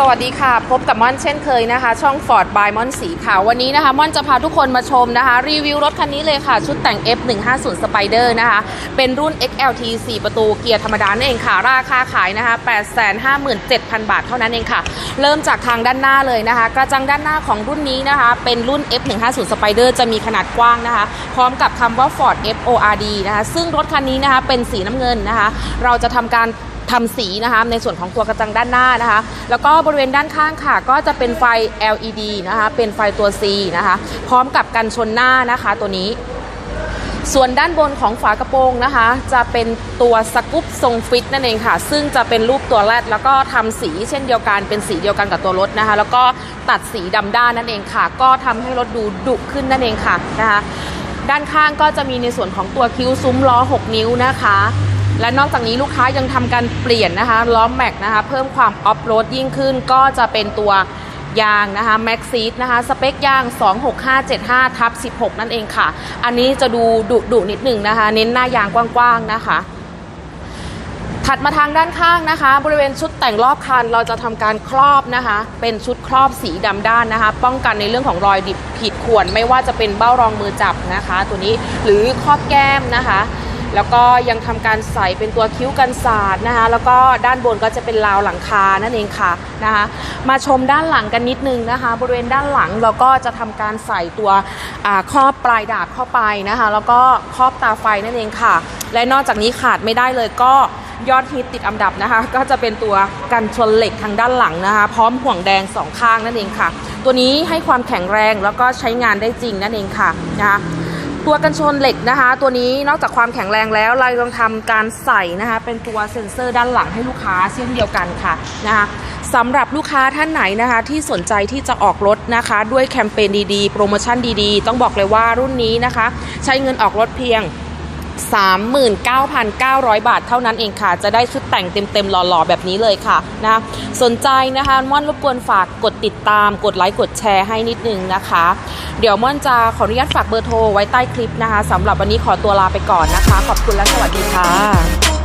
สวัสดีค่ะ พบกับม่อนเช่นเคยนะคะ ช่อง Ford by ม่อนสีค่ะ วันนี้นะคะ ม่อนจะพาทุกคนมาชมนะคะ รีวิวรถคันนี้เลยค่ะ ชุดแต่ง F150 Spider นะคะ เป็นรุ่น XLT 4 ประตูเกียร์ธรรมดานั่นเองค่ะ ราคาขายนะคะ 857,000 บาทเท่านั้นเองค่ะ เริ่มจากทางด้านหน้าเลยนะคะ กระจังด้านหน้าของรุ่นนี้นะคะ เป็นรุ่น F150 Spider จะมีขนาดกว้างนะคะ พร้อมกับคำว่า Ford FORD นะคะซึ่งรถคันนี้นะคะเป็นสีน้ำเงินนะคะ เราจะทำการ ทำสีนะคะในส่วนของตัวกระจังด้านหน้านะคะ แล้วก็บริเวณด้านข้างค่ะ ก็จะเป็นไฟ LED นะคะเป็นไฟตัว C นะคะ พร้อมกับกันชนหน้านะคะตัวนี้ส่วนด้านบนของฝากระโปรงนะคะ จะเป็นตัวสกุปทรงฟิตนั่นเองค่ะ ซึ่งจะเป็นรูปตัวแรดแล้วก็ทำสีเช่นเดียวกันเป็นสีเดียวกันกับตัวรถนะคะ แล้วก็ตัดสีดำด้านนั่นเองค่ะ ก็ทำให้รถดูดุขึ้นนั่นเองค่ะนะคะ ด้านข้างก็จะมีในส่วนของตัวคิ้วซุ้มล้อ 6 นิ้วนะคะ และนอกจากนี้ลูกค้ายังทำการเปลี่ยนนะคะล้อแม็กนะคะเพิ่มความออฟโรดยิ่งขึ้นก็จะเป็นตัวยางนะคะแม็กซีดนะคะสเปคยาง 26575ทับ16 นั่นเองค่ะ อันนี้จะดูดุดุนิดหนึ่งนะคะ เน้นหน้ายางกว้างๆนะคะ ถัดมาทางด้านข้างนะคะ บริเวณชุดแต่งรอบคันเราจะทำการครอบนะคะ เป็นชุดครอบสีดำด้านนะคะ ป้องกันในเรื่องของรอยดิบขีดข่วน ไม่ว่าจะเป็นเบ้ารองมือจับนะคะ ตัวนี้หรือครอบแก้มนะคะ แล้วก็ยังทำการใส่เป็นตัวคิ้วกันสาดนะคะ แล้วก็ด้านบนก็จะเป็นราวหลังคานั่นเองค่ะนะคะ มาชมด้านหลังกันนิดนึงนะคะ บริเวณด้านหลังเราก็จะทำการใส่ตัวครอบปลายดาบเข้าไปนะคะ แล้วก็ครอบตาไฟนั่นเองค่ะ และนอกจากนี้ขาดไม่ได้เลยก็ยอดฮิตติดอันดับนะคะ ก็จะเป็นตัวกันชนเหล็กทางด้านหลังนะคะ พร้อมห่วงแดงสองข้างนั่นเองค่ะ ตัวนี้ให้ความแข็งแรงแล้วก็ใช้งานได้จริงนั่นเองค่ะนะคะ ตัวกันชนเหล็กนะคะ ตัวนี้นอกจากความแข็งแรงแล้วเรายังทำการใส่นะคะ เป็นตัวเซ็นเซอร์ด้านหลังให้ลูกค้าเช่นเดียวกันค่ะนะคะสำหรับลูกค้าท่านไหนนะคะ ที่สนใจที่จะออกรถนะคะ ด้วยแคมเปญดีๆ โปรโมชั่นดีๆ ต้องบอกเลยว่ารุ่นนี้นะคะ ใช้เงินออกรถเพียง 39,900 บาทเท่านั้นเองค่ะ จะได้ชุดแต่งเต็มๆหล่อๆ แบบนี้เลยค่ะนะคะสนใจนะคะม่อนรบกวนฝากกดติดตามกดไลค์กดแชร์ให้นิดนึงนะคะ เดี๋ยวม่อนจะขออนุญาตฝากเบอร์โทรไว้ใต้คลิปนะคะสำหรับวันนี้ขอตัวลาไปก่อนนะคะ ขอบคุณและสวัสดีค่ะ